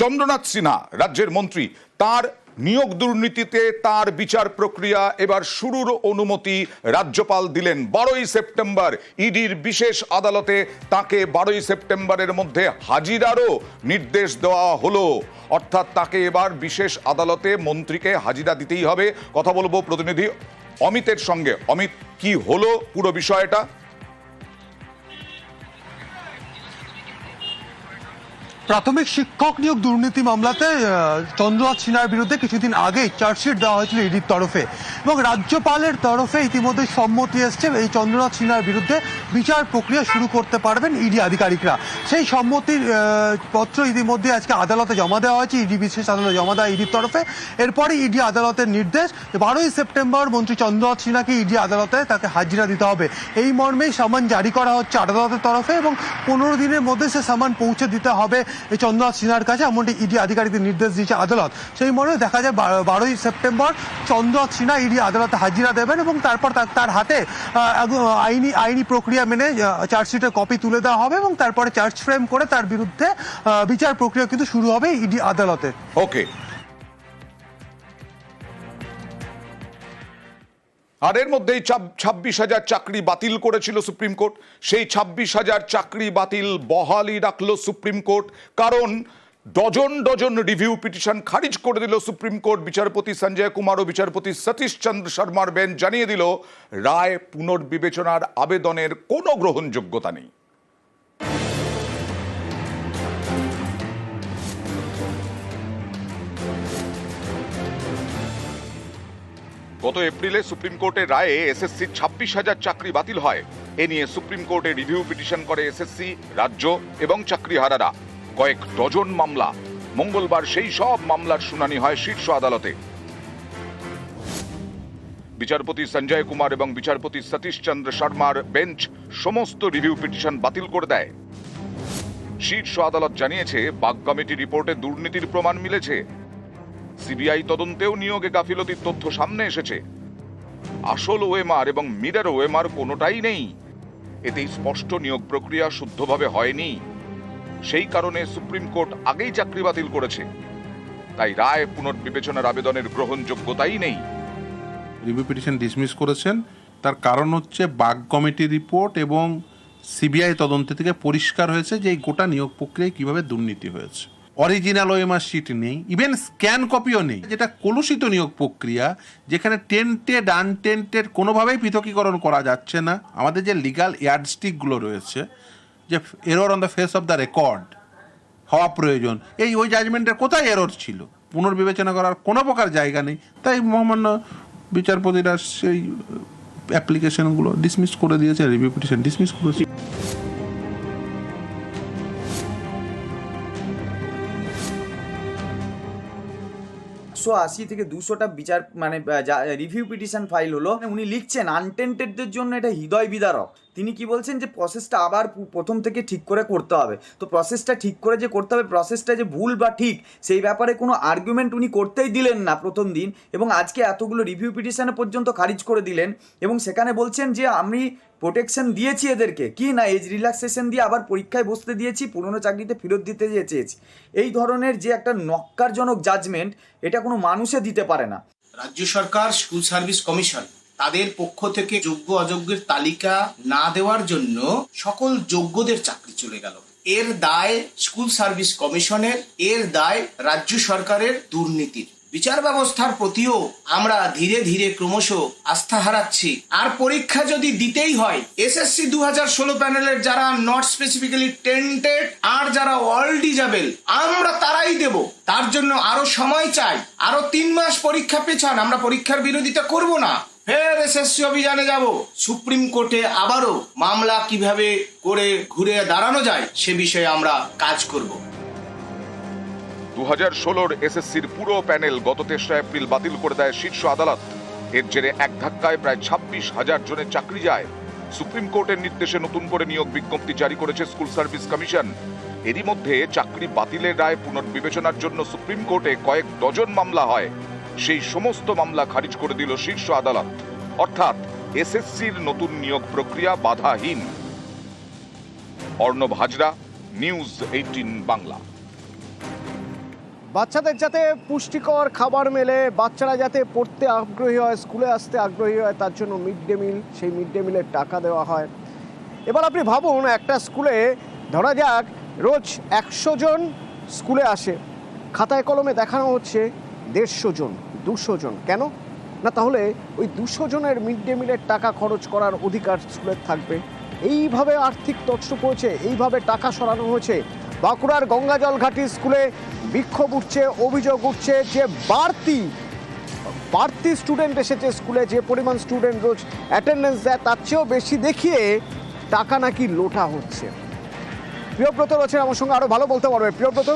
চন্দ্রনাথ সিনহা, রাজ্যের মন্ত্রী, তার নিয়োগ দুর্নীতিতে তার বিচার প্রক্রিয়া এবার শুরুর অনুমতি রাজ্যপাল দিলেন বারোই সেপ্টেম্বর। ইডির বিশেষ আদালতে তাকে বারোই সেপ্টেম্বরের মধ্যে হাজিরারও নির্দেশ দেওয়া হলো। অর্থাৎ তাকে এবার বিশেষ আদালতে মন্ত্রীকে হাজিরা দিতেই হবে। কথা বলব প্রতিনিধি অমিতের সঙ্গে। অমিত, কি হলো পুরো বিষয়টা? প্রাথমিক শিক্ষক নিয়োগ দুর্নীতি মামলাতে চন্দ্রনাথ সিনহার বিরুদ্ধে কিছুদিন আগেই চার্জশিট দেওয়া হয়েছিল ইডির তরফে। এবং রাজ্যপালের তরফে ইতিমধ্যে সম্মতি এসছে, এই চন্দ্রনাথ সিনহার বিরুদ্ধে বিচার প্রক্রিয়া শুরু করতে পারবেন ইডি আধিকারিকরা। সেই সম্মতির পত্র ইতিমধ্যে আজকে আদালতে জমা দেওয়া হয়েছে, ইডি বিশেষ আদালতে জমা দেওয়া ইডির তরফে। এরপরে ইডি আদালতের নির্দেশ বারোই সেপ্টেম্বর মন্ত্রী চন্দ্রনাথ সিনহাকে ইডি আদালতে তাকে হাজিরা দিতে হবে। এই মর্মেই সামান জারি করা হচ্ছে আদালতের তরফে এবং পনেরো দিনের মধ্যে সে সামান পৌঁছে দিতে হবে চন্দ্রনাথ সিনহার কাছে এমনটি ইডি আধিকারিকদের নির্দেশ দিয়েছে আদালত। সেই মনে দেখা যায় বারোই সেপ্টেম্বর চন্দ্রনাথ সিনহা ইডি আদালতে হাজিরা দেবেন এবং তারপর তার- হাতে আইনি আইনি প্রক্রিয়া মেনে চার্জশিটের কপি তুলে দেওয়া হবে এবং তারপরে চার্জ ফ্রেম করে তার বিরুদ্ধে বিচার প্রক্রিয়া কিন্তু শুরু হবে ইডি আদালতে। ওকে আর এর মধ্যেই ছাব্বিশ হাজার চাকরি বাতিল করেছিল সুপ্রিম কোর্ট। সেই ছাব্বিশ হাজার চাকরি বাতিল বহালই রাখল সুপ্রিম কোর্ট। কারণ ডজন ডজন রিভিউ পিটিশন খারিজ করে দিল সুপ্রিম কোর্ট। বিচারপতি সঞ্জয় কুমার ও বিচারপতি সতীশ চন্দ্র শর্মার বেঞ্চ জানিয়ে দিল, রায় পুনর্বিবেচনার আবেদনের কোনো গ্রহণযোগ্যতা নেই। গত এপ্রিলে সুপ্রিম কোর্টের রায়ে এসএসসি ছাব্বিশ হাজার চাকরি বাতিল হয়। এ নিয়ে সুপ্রিম কোর্টে রিভিউ পিটিশন করে এসএসসি, রাজ্য এবং চাকরিহারারা। কয়েক ডজন মামলা। মঙ্গলবার সেই সব মামলার শুনানি হয় শীর্ষ আদালতে। বিচারপতি সঞ্জয় কুমার এবং বিচারপতি সতীশ চন্দ্র শর্মার বেঞ্চ সমস্ত রিভিউ পিটিশন বাতিল করে দেয়। শীর্ষ আদালত জানিয়েছে, বাগ কমিটি রিপোর্টে দুর্নীতির প্রমাণ মিলেছে। সিবিআই তদন্তেও নিয়োগে গাফিলতির তথ্য সামনে এসেছে। আসল ওএমআর এবং মিরার ওএমআর কোনোটাই নেই। এতেই স্পষ্ট নিয়োগ প্রক্রিয়া শুদ্ধভাবে হয়নি। সেই কারণে সুপ্রিম কোর্ট আগেই চাকরি বাতিল করেছে। তাই রায় পুনর্বিবেচনার আবেদনের গ্রহণযোগ্যতাই নেই। রিভিউ পিটিশন ডিসমিস করেছেন। তার কারণ হচ্ছে বাগ কমিটি রিপোর্ট এবং সিবিআই তদন্ত থেকে পরিষ্কার হয়েছে যে এই গোটা নিয়োগ প্রক্রিয়ায় কীভাবে দুর্নীতি হয়েছে। অরিজিনাল ওএমআর শিট নেই ইভেন স্ক্যান কপিও নেই, যেটা কলুষিত নিয়োগ প্রক্রিয়া, যেখানে টেন্টেড আনটেন্টেড কোনোভাবেই পৃথকীকরণ করা যাচ্ছে না। আমাদের যে লিগাল ইয়ার্ডস্টিকগুলো রয়েছে, যে error on the face of the record হওয়া প্রয়োজন। এই ওই জাজমেন্টের কোথায় এরর ছিল? পুনর্বিবেচনা করার কোনো প্রকার জায়গা নেই। তাই মহামান্য বিচারপতিরা সেই অ্যাপ্লিকেশনগুলো ডিসমিস করে দিয়েছে রিভিউ পিটিশন ডিসমিস করেছে। একশো আশি থেকে দুশোটা বিচার মানে রিভিউ পিটিশন ফাইল হলো। উনি লিখছেন আনটেন্টেডদের জন্য এটা হৃদয় বিদারক। তিনি কি বলছেন যে প্রসেসটা আবার প্রথম থেকে ঠিক করে করতে হবে। তো প্রসেসটা ঠিক করে যে করতে হবে প্রসেসটা যে ভুল বা ঠিক, সেই ব্যাপারে কোনো আর্গুমেন্ট উনি করতেই দিলেন না প্রথম দিন এবং আজকে এতগুলো রিভিউ পিটিশনে পর্যন্ত খারিজ করে দিলেন এবং সেখানে বলছেন যে আমি প্রোটেকশন দিয়েছি এদেরকে। কি না এজ রিল্যাক্সেশন দিয়ে আবার পরীক্ষায় বসতে দিয়েছি, পুরনো চাকরিতে ফেরত দিতে চেয়েছি। এই ধরনের যে একটা নক্কারজনক জাজমেন্ট এটা কোনো মানুষে দিতে পারে না। রাজ্য সরকার স্কুল সার্ভিস কমিশন তাদের পক্ষ থেকে যোগ্য অযোগ্যের তালিকা না দেওয়ার জন্য সকল যোগ্যদের চাকরি চলে গেল। এর দায় স্কুল সার্ভিস কমিশনের, এর দায় রাজ্য সরকারের দুর্নীতির। বিচার ব্যবস্থার প্রতিও আমরা ধীরে ধীরে ক্রমশ আস্থা হারাচ্ছি। আর পরীক্ষা যদি দিতেই হয় এসএসসি দু হাজার ষোলো প্যানেলের যারা নট স্পেসিফিক্যালি টেন্টেড আর যারা অল ডিজাবেল আমরা তারাই দেব। তার জন্য আরও সময় চাই। আরও তিন মাস পরীক্ষা পেছান, আমরা পরীক্ষার বিরোধিতা করব না। ফের এসএসসি অভিযানে যাব। সুপ্রিম কোর্টে আবারও মামলা কীভাবে করে ঘুরে দাঁড়ানো যায়, সে বিষয়ে আমরা কাজ করব। দু হাজার ষোলোর এসএসসির পুরো প্যানেল গত তেসরা এপ্রিল বাতিল করে দেয় শীর্ষ আদালত। এর জেরে এক ধাক্কায় প্রায় ছাব্বিশ হাজার জনের চাকরি যায়। সুপ্রিম কোর্টের নির্দেশে নতুন করে নিয়োগ বিজ্ঞপ্তি জারি করেছে স্কুল সার্ভিস কমিশন। এরই মধ্যে চাকরি বাতিলের রায় পুনর্বিবেচনার জন্য সুপ্রিম কোর্টে কয়েক ডজন মামলা হয়। সেই সমস্ত মামলা খারিজ করে দিল শীর্ষ আদালত। অর্থাৎ এসএসসির নতুন নিয়োগ প্রক্রিয়া বাধাহীন। Arnab Hazra, news eighteen Bangla. বাচ্চাদের যাতে পুষ্টিকর খাবার মেলে, বাচ্চারা যাতে পড়তে আগ্রহী হয়, স্কুলে আসতে আগ্রহী হয়, তার জন্য মিড ডে মিল, সেই মিড ডে মিলের টাকা দেওয়া হয়। এবার আপনি ভাবুন, একটা স্কুলে ধরা যাক, রোজ একশো জন স্কুলে আসে। খাতায় কলমে দেখানো হচ্ছে দেড়শো জন, দুশো জন। কেন? না, তাহলে ওই দুশো জনের মিড ডে মিলের টাকা খরচ করার অধিকার স্কুলের থাকবে। এইভাবে আর্থিক তছরূপ হয়েছে এইভাবে টাকা সরানো হয়েছে। বাঁকুড়ার গঙ্গাজল ঘাটি স্কুলে বিক্ষোভ উঠছে, অভিযোগ উঠছে যে বাড়তি বাড়তি স্টুডেন্ট এসেছে স্কুলে, যে পরিমাণ স্টুডেন্ট রোজ অ্যাটেন্ডেন্স দেয়, তার চেয়েও বেশি দেখিয়ে টাকা নাকি লোটা হচ্ছে। প্রিয়ব্রত রয়েছে আমার সঙ্গে আরও ভালো বলতে পারবে। প্রিয়ব্রত?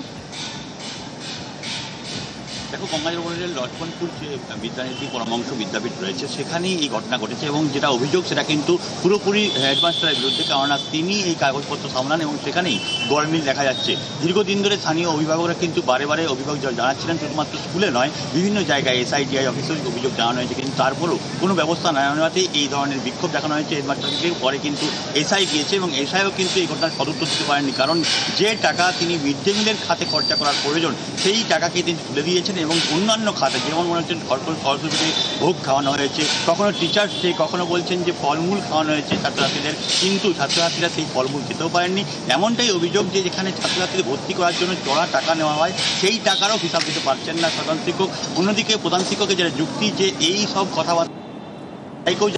দেখো, গঙ্গাজল লক্ষ্মণপুর যে বিদ্যানীতি পরামর্শ বিদ্যাপীঠ রয়েছে, সেখানেই এই ঘটনা ঘটেছে এবং যেটা অভিযোগ, সেটা কিন্তু পুরোপুরি হেডমাস্টারের বিরুদ্ধে, কেননা তিনি এই কাগজপত্র সামলান এবং সেখানেই গরমিল দেখা যাচ্ছে। দীর্ঘদিন ধরে স্থানীয় অভিভাবকরা কিন্তু বারে বারে অভিভাবক জানাচ্ছিলেন, শুধুমাত্র স্কুলে নয়, বিভিন্ন জায়গায় এসআইটিআই অফিসেও অভিযোগ জানানো হয়েছে। তারপরেও কোনো ব্যবস্থা না নেওয়াতে এই ধরনের বিক্ষোভ দেখানো হয়েছে। হেডমাস্টারকে পরে কিন্তু এসআই গিয়েছে এবং এসআইও কিন্তু এই ঘটনার সদুত্তর দিতে পারেননি। কারণ যে টাকা তিনি মিড ডে মিলের খাতে খরচা করার প্রয়োজন, সেই টাকাকে তিনি তুলে দিয়েছেন এবং অন্যান্য খাতে যেমন মনে হচ্ছে সরকার সরস্বতীতে ভোগ খাওয়ানো হয়েছে, কখনো টিচার্স ডে কখনো বলছেন যে ফলমূল খাওয়ানো হয়েছে, ছাত্রছাত্রীদের, কিন্তু ছাত্রছাত্রীরা সেই ফলমূল খেতেও পারেননি। এমনটাই অভিযোগ যে যেখানে ছাত্রছাত্রীদের ভর্তি করার জন্য চড়া টাকা নেওয়া হয়, সেই টাকারও হিসাব দিতে পারছেন না প্রধান শিক্ষক। অন্যদিকে প্রধান শিক্ষকের যেটা যুক্তি যে এই সব কথাবার্তা কেউ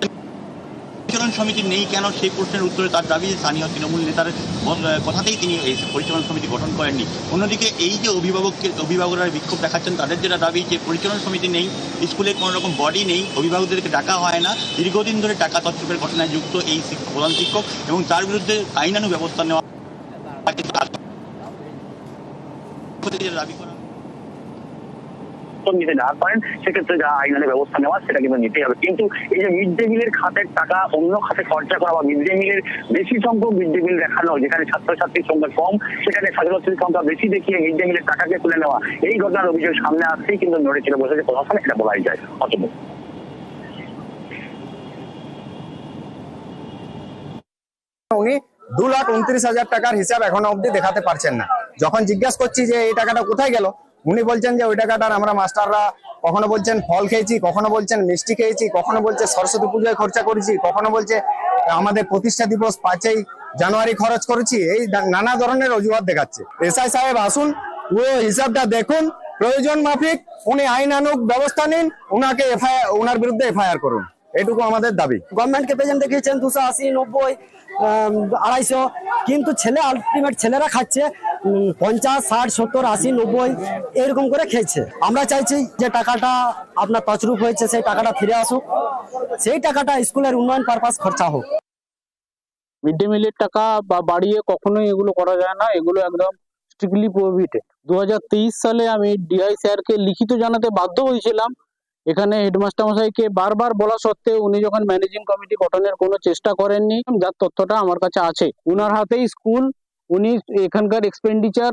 পরিচালন সমিতি নেই কেন সেই প্রশ্নের উত্তরে তার দাবি স্থানীয় তৃণমূল নেতার কথাতেই তিনি এই পরিচালন সমিতি গঠন করেননি অন্যদিকে এই যে অভিভাবককে অভিভাবকরা বিক্ষোভ দেখাচ্ছেন তাদের যেটা দাবি যে পরিচালন সমিতি নেই স্কুলে কোনো রকম বডি নেই অভিভাবকদেরকে ডাকা হয় না দীর্ঘদিন ধরে টাকা তৎসবের ঘটনায় যুক্ত এই প্রধান শিক্ষক এবং তার বিরুদ্ধে আইনানু ব্যবস্থা নেওয়া দাবি করা উত্তর নিতে না পারেন সেক্ষেত্রে যা আইনানের ব্যবস্থা নেওয়া, সেটা কিন্তু নিতেই হবে। কিন্তু এই যে মিড ডে মিলের খাতের টাকা অন্য খাতে খরচা করা বা মিড ডে মিলের বেশি সংখ্যক মিড ডে মিল দেখানো, যেখানে ছাত্রছাত্রীর সংখ্যা কম, সেখানে ছাত্রছাত্রীর সংখ্যা বেশি দেখিয়ে মিড ডে মিলের টাকাকে তুলে নেওয়া, এই ঘটনার অভিযোগ সামনে আসতেই কিন্তু নড়ে ছিল বসেছে প্রশাসন, এটা বলাই যায়। অতএব উনি দু লাখ উনত্রিশ হাজার টাকার হিসাব এখনও অবধি দেখাতে পারছেন না। যখন জিজ্ঞাসা করছি যে এই টাকাটা কোথায় গেল উনি বলছেন যে ওই টাকাটার আমরা মাস্টাররা কখনো বলছেন ফল খেয়েছি, কখনো বলছেন মিষ্টি খেয়েছি, কখনো বলছে সরস্বতী পুজোয় খরচা করেছি, কখনো বলছে আমাদের প্রতিষ্ঠা দিবস পাঁচই জানুয়ারি খরচ করেছি, এই নানা ধরনের অজুহাত দেখাচ্ছে। এসআই সাহেব আসুন, পুরো হিসাবটা দেখুন, প্রয়োজন মাফিক, উনি আইন আইনানুক ব্যবস্থা নিন, উনাকে এফআইআর ওনার বিরুদ্ধে এফআইআর করুন। এটুকু আমাদের দাবি। গভর্নমেন্টকে প্রেজেন্ট দেখিয়েছেন, দুশো আশি, নব্বই আড়াইশো, কিন্তু ছেলে আলটিমেট ছেলেরা খাচ্ছে। পঞ্চাশ, ষাট, সত্তর, আশি, নব্বই এরকম করে খেয়েছে। আমরা চাইছি যে টাকাটা আপনার তছরূপ হয়েছে, সেই টাকাটা ফিরে আসুক। সেই টাকাটা স্কুলের উন্নয়ন পারপাস খরচা হোক। মিড ডে মিলের টাকা বা বাড়িয়ে কখনোই এগুলো করা যায় না। এগুলো একদম স্ট্রিক্টলি প্রোহিবিটেড দু সালে আমি ডিআই স্যারকে লিখিত জানাতে বাধ্য হয়েছিলাম। এখানে হেডমাস্টার মশাইকে বারবার বলা সত্ত্বেও উনি যখন ম্যানেজিং কমিটি গঠনের কোনো চেষ্টা করেননি, যার তথ্যটা আমার কাছে আছে। উনার হাতেই স্কুল উনি এখানকার এক্সপেন্ডিচার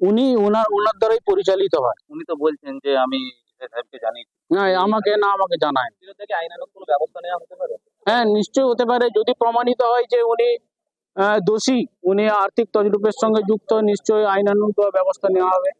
উনি ওনার ওনার দ্বারাই পরিচালিত হয়। উনি তো বলছেন যে আমি সাহেবকে জানি না আমাকে না আমাকে জানায়। থেকে কোনো ব্যবস্থা নেওয়া হতে পারে? হ্যাঁ নিশ্চয়ই হতে পারে। যদি প্রমাণিত হয় যে উনি আহ, দোষী উনি আর্থিক তজরূপের সঙ্গে যুক্ত নিশ্চয়ই আইনানুগ ব্যবস্থা নেওয়া হবে।